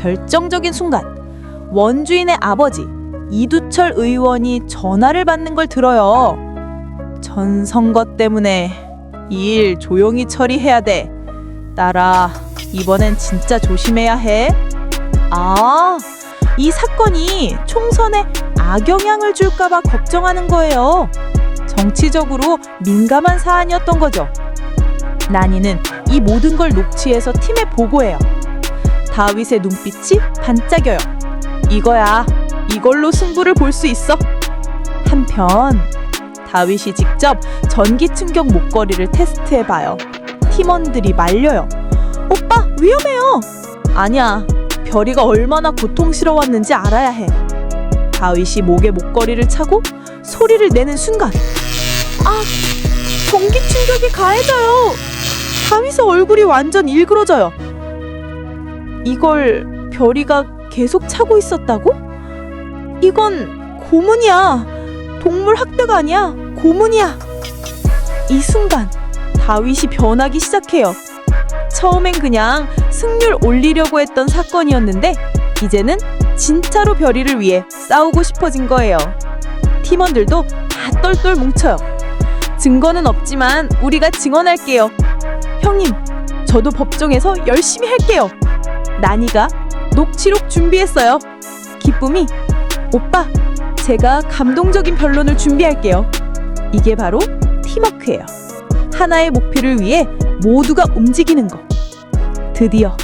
결정적인 순간 원주인의 아버지 이두철 의원이 전화를 받는 걸 들어요. 전 선거 때문에 이 일 조용히 처리해야 돼. 딸아, 이번엔 진짜 조심해야 해. 아, 이 사건이 총선에 악영향을 줄까봐 걱정하는 거예요. 정치적으로 민감한 사안이었던 거죠. 나니는 이 모든 걸 녹취해서 팀에 보고해요. 다윗의 눈빛이 반짝여요. 이거야. 이걸로 승부를 볼 수 있어. 한편 다윗이 직접 전기 충격 목걸이를 테스트해 봐요. 팀원들이 말려요. 오빠 위험해요. 아니야. 별이가 얼마나 고통스러웠는지 알아야 해. 다윗이 목에 목걸이를 차고 소리를 내는 순간 아 전기 충격이 가해져요. 다윗의 얼굴이 완전 일그러져요. 이걸 별이가 계속 차고 있었다고? 이건 고문이야. 동물 학대가 아니야. 고문이야. 이 순간 다윗이 변하기 시작해요. 처음엔 그냥 승률 올리려고 했던 사건이었는데 이제는 진짜로 별이를 위해 싸우고 싶어진 거예요. 팀원들도 다 똘똘 뭉쳐요. 증거는 없지만 우리가 증언할게요. 형님, 저도 법정에서 열심히 할게요. 나니가 녹취록 준비했어요. 기쁨이 오빠, 제가 감동적인 변론을 준비할게요. 이게 바로 팀워크예요. 하나의 목표를 위해 모두가 움직이는 거. 드디어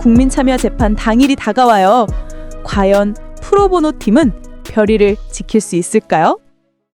국민 참여 재판 당일이 다가와요. 과연 프로보노 팀은 별이를 지킬 수 있을까요?